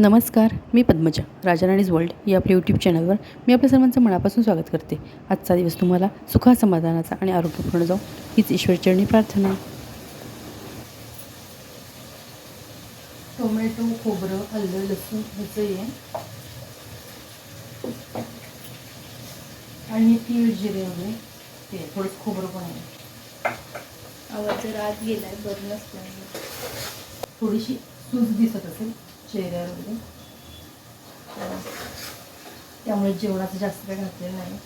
नमस्कार मी पद्मजा राजाराणीज वर्ल्ड या आपल्या यूट्यूब चॅनलवर मी आपल्या सर्वांचं मनापासून स्वागत करते. आजचा दिवस तुम्हाला सुखा समाधानाचा आणि आरोग्यपूर्ण जाऊ हीच ईश्वरचरणी प्रार्थना. टोमॅटो खोबरं आलं लसूण ह्याचं आहे आणि तीळ जिरे वगैरे. ते थोडंसं खोबरं पण आहे. आवाज जर आत गेलाय बरं नसल्यामुळे थोडीशी सूज दिसत असेल. चेहऱ्यावर वगैरे तर त्यामुळे जेवणाचं जास्त काय घातलेलं नाही.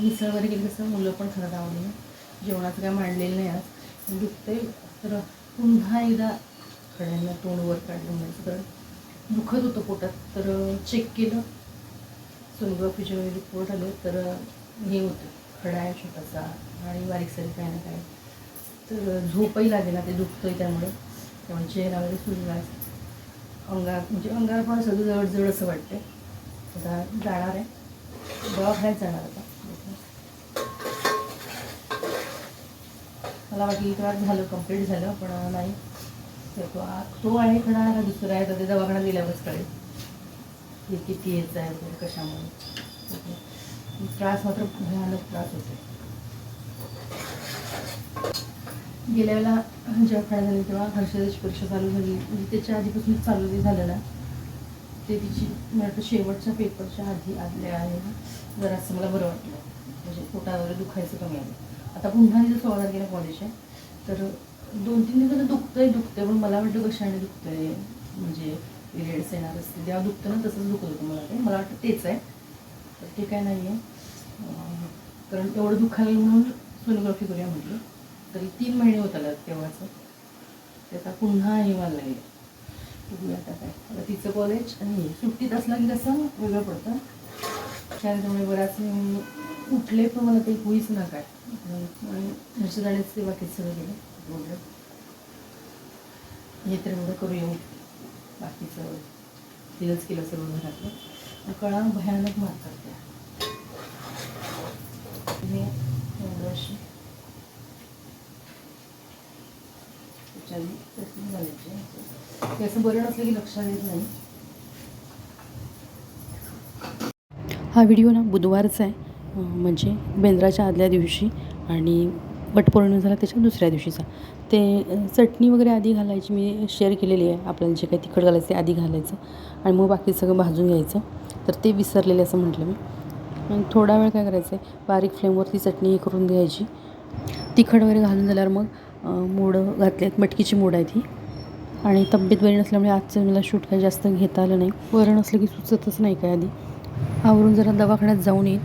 मिसळ वगैरे केली कसं मुलं पण खरं आवडली जेवणाचं काय मांडलेलं नाही आज. दुखतंय. तर पुन्हा एकदा खड्यांना तोंड वर काढलं म्हणजे तर दुखत होतं पोटात. तर चेक केलं. सोनोग्राफीचे वगैरे रिपोर्ट आले. तर हे होतं. खडा आहे छोटासा आणि बारीक सारीक काय ना काय तर झोपही लागेल ना ते दुखतंय त्यामुळे. त्यामुळे चेहरा वगैरे सुजला अंगार म्हणजे अंगार पण सगळं जवळ जवळ असं वाटतं आता जाणार आहे. दवाखान्यात जाणार आता. मला वाटलं की वार झालं कंप्लीट झालं पण नाही. तर तो आ- तो आहे खरा का दुसरा आहे तर ते दवाखाना दिल्यावरच कळेल. हे किती यायचं आहे वगैरे कशामुळे. त्रास मात्र भयानक त्रास होतो गेल्या वेळेला जेव्हा फाळा झाली तेव्हा हर्षदेश परीक्षा चालू झाली. म्हणजे त्याच्या आधीपासून चालू नाही झालं ना ते तिची म्हणजे मला वाटतं शेवटच्या पेपरच्या आधी आदल्या आहे. जरासं मला बरं वाटलं. म्हणजे पोटा वगैरे दुखायचं कमी आलं आता पुन्हा तिथं सोळा तारखेला कॉलेज आहे. तर दोन तीन दिवस दुखतंय दुखतंय. पण मला वाटतं कशाने दुखतंय. म्हणजे पिरियड्स येणार असते जेव्हा दुखतं ना तसंच दुखत होतं मला ते मला वाटतं तेच आहे. तर ते काय नाही आहे कारण एवढं दुखायला म्हणून सोनोग्राफी करूया म्हटलं. तरी तीन महिने होत आला तेव्हाचं. त्याचा पुन्हा हे मला बघूया आता काय. आता तिचं कॉलेज आणि सुट्टीत असलं की कसं वेगळं पडतं. त्यामुळे बऱ्याच उठले पण मला काही होईच ना काय. आणि हर्षदानेच ते बाकी सगळं केलं. बोललं. हे तर एवढं करू येऊ. बाकीचं तिनंच केलं सर्व घरातलं. कळा भयानक मारतात त्या अशी त्याच्याने चटणी घालायची ते असं बरं नसलं की लक्षात येत नाही. हा व्हिडिओ ना बुधवारचा आहे. म्हणजे बेंद्राच्या आदल्या दिवशी आणि वटपौर्णिमा झाला त्याच्या दुसऱ्या दिवशीचा. ते चटणी वगैरे आधी घालायची मी शेअर केलेली आहे. आपल्याला जे काही तिखट घालायचं ते आधी घालायचं आणि मग बाकी सगळं भाजून घ्यायचं. तर ते विसरलेले असं म्हटलं मी. आणि थोडा वेळ काय करायचं आहे? बारीक फ्लेमवरती चटणी हे करून घ्यायची. तिखट वगैरे घालून झाल्यावर मग मोडं घातले आहेत. मटकीची मोड आहे ती आणि तब्येत बरी नसल्यामुळे आजचं मला शूट काही जास्त घेता आलं नाही. वरण नसलं की सुचतच नाही काय आधी. आवरून जरा दवाखान्यात जाऊन येईन.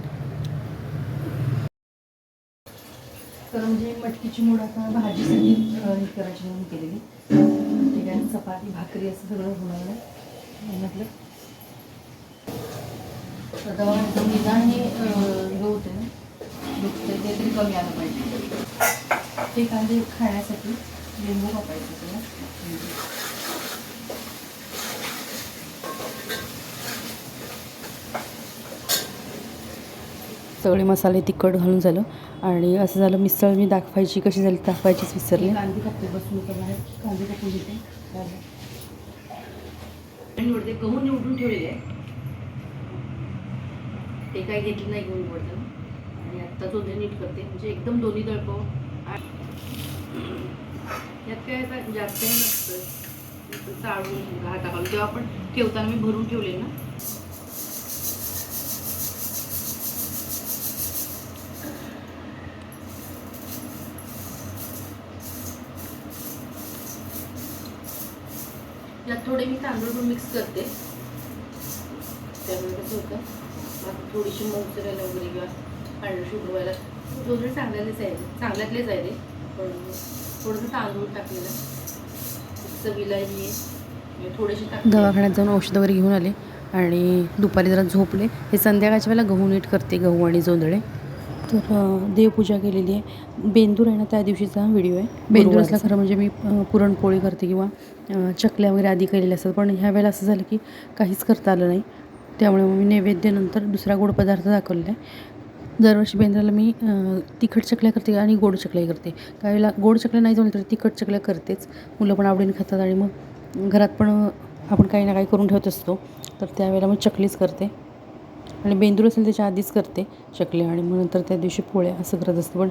तर म्हणजे मटकीची मूड आता भाजीसाठी हे करायची म्हणून केलेली. ठीक आहे चपाती भाकरी असं सगळं होणार आहे. म्हटलं. तर निदान हे अं, होते ना. ते तरी कमी आलं पाहिजे. ते कांदे खाण्यासाठी लिंबू वापरायचं त्याला सगळे मसाले तिखट घालून झालं. आणि असं झालं मिसळ मी दाखवायची कशी झाली दाखवायचीच विसरली. कांदे कापते बसून तर बाहेर कांदे कापून घेते. निवडते गहू निवडून ठेवलेले आहे ते काय घेतलं नाही गहू निवडताना. आणि आत्ता दोन्ही नीट करते. म्हणजे एकदम दोन्ही दळपाव यात काय जास्त नसतं चाळून टाकावं आपण ठेवताना मी भरून ठेवले ना. यात थोडे मी तांदूळ पण मिक्स करते. त्यामुळे कसं होतं मग थोडीशी मऊ करायला वगैरे किंवा पांढरं शुभ्र व्हायला चांगल्यातलेच आहे. चांगल्यातलेच आहे ते. पण थोडंसं तांदूळ टाकलेलं. चवीला हे थोडेसे टाकले. दवाखान्यात जाऊन औषध वगैरे घेऊन आले आणि दुपारी जरा झोपले. हे संध्याकाळच्या वेळेला गहू नीट करते गहू आणि जोंधळे. तर देवपूजा केलेली आहे. बेंदूर आहे ना त्या दिवशीचा व्हिडिओ आहे. बेंदूर असला खरं म्हणजे मी पुरणपोळी करते किंवा चकल्या वगैरे आधी केलेल्या असतात. पण ह्या वेळेला असं झालं की काहीच करता आलं नाही. त्यामुळे मग मी नैवेद्यानंतर दुसरा गोड पदार्थ दाखवलेला आहे. दरवर्षी बेंद्राला मी तिखट चकल्या करते आणि गोड चकल्या करते. काही वेळेला गोड चकल्या नाही जमल्या तर तिखट चकल्या करतेच. मुलं पण आवडीने खातात आणि मग घरात पण आपण काही ना काही करून ठेवत असतो. तर त्यावेळेला मग चकलीच करते. आणि बेंदूर असेल त्याच्या आधीच करते चकली आणि मग नंतर त्या दिवशी पोळ्या असं करत असते. पण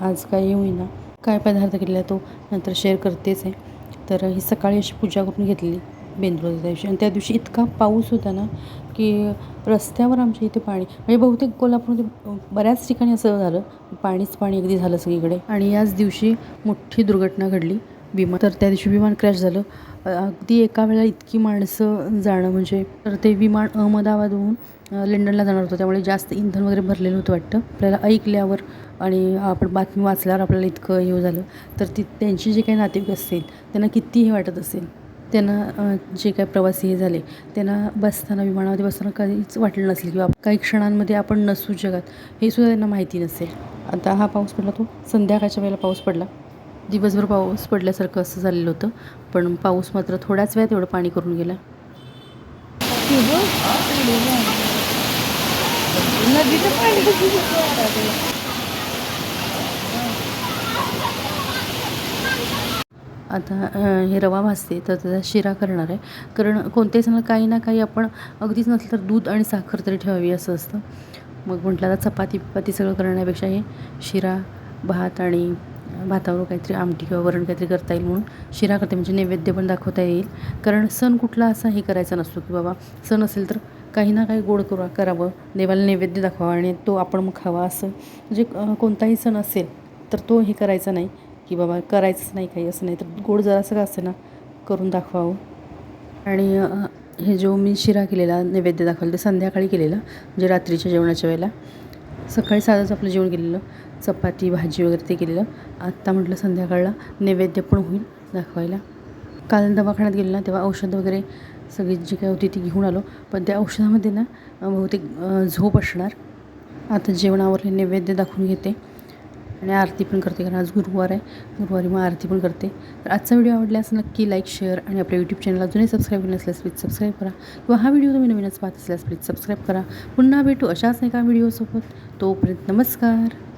आज काही होईना. काय पदार्थ केलेला तो नंतर शेअर करतेच आहे. तर ही सकाळी अशी पूजा करून घेतली बेंदूरच्या दिवशी आणि त्या दिवशी इतका पाऊस होता ना की रस्त्यावर आमच्या इथे पाणी म्हणजे बहुतेक कोल्हापूरमध्ये बऱ्याच ठिकाणी असं झालं पाणीच पाणी अगदी झालं सगळीकडे. आणि याच दिवशी मोठी दुर्घटना घडली विमान तर त्या दिवशी विमान क्रॅश झालं. अगदी एका वेळेला इतकी माणसं जाणं म्हणजे तर ते विमान अहमदाबादहून लंडनला जाणार होतं. त्यामुळे जास्त इंधन वगैरे भरलेलं होतं वाटतं. आपल्याला ऐकल्यावर आणि आपण बातमी वाचल्यावर आपल्याला इतकं हे झालं. तर ती त्यांची जे काही नातेवाईक असतील त्यांना किती हे वाटत असेल त्यांना जे काय प्रवासी हे झाले त्यांना बसताना विमानामध्ये बसताना काहीच वाटलं नसेल किंवा काही क्षणांमध्ये आपण नसू जगात हे सुद्धा त्यांना माहिती नसेल. आता हा पाऊस पडला तो संध्याकाळच्या वेळेला पाऊस पडला. दिवसभर पाऊस पडल्यासारखं असं झालेलं होतं पण पाऊस मात्र थोड्याच वेळात एवढं पाणी करून गेला. आता हे रवा भाजते तर त्याचा शिरा करणार आहे. कारण कोणत्याही सणाला काही ना काही आपण अगदीच नसलं तर दूध आणि साखर तरी ठेवावी असं असतं. मग म्हटलं आता चपाती बिपाती सगळं करण्यापेक्षा हे शिरा भात आणि भातावर काहीतरी आमटी किंवा वरण काहीतरी करता येईल म्हणून शिरा करते. म्हणजे नैवेद्य पण दाखवता येईल. कारण सण कुठला असा हे करायचा नसतो की बाबा सण असेल तर काही ना काही गोड करा करावं. देवाला नैवेद्य दाखवावा आणि तो आपण मग खावा असं. म्हणजे कोणताही सण असेल तर तो हे करायचा नाही. की बाबा करायचंच नाही काही असं नाही तर गोड जरासं का असे ना करून दाखवावं. आणि हे जो मी शिरा केलेला नैवेद्य दाखवलं ते संध्याकाळी केलेलं म्हणजे रात्रीच्या जेवणाच्या वेळेला. सकाळी साधंच आपलं जेवण केलेलं चपाती भाजी वगैरे ते केलेलं. आत्ता म्हटलं संध्याकाळला नैवेद्य पण होईल दाखवायला. काल दवाखान्यात गेले ना तेव्हा औषधं वगैरे सगळी जी काय होती ती घेऊन आलो. पण त्या औषधामध्ये ना बहुतेक झोप असणार. आता जेवणावर नैवेद्य दाखवून घेते. आणि आरती पण करते कारण आज गुरुवार आहे. गुरुवारी मग आरती पण करते. तर आजचा व्हिडिओ आवडल्यास नक्की लाईक शेअर आणि आपल्या यूट्यूब चॅनल अजूनही सबस्क्राईब केलं नसल्यास प्लीज सबस्क्राईब करा. किंवा हा व्हिडिओ तुम्ही नवीनच पाहत असल्यास प्लीज सबस्क्राईब करा. पुन्हा भेटू अशाच एका व्हिडिओसोबत तोपर्यंत नमस्कार.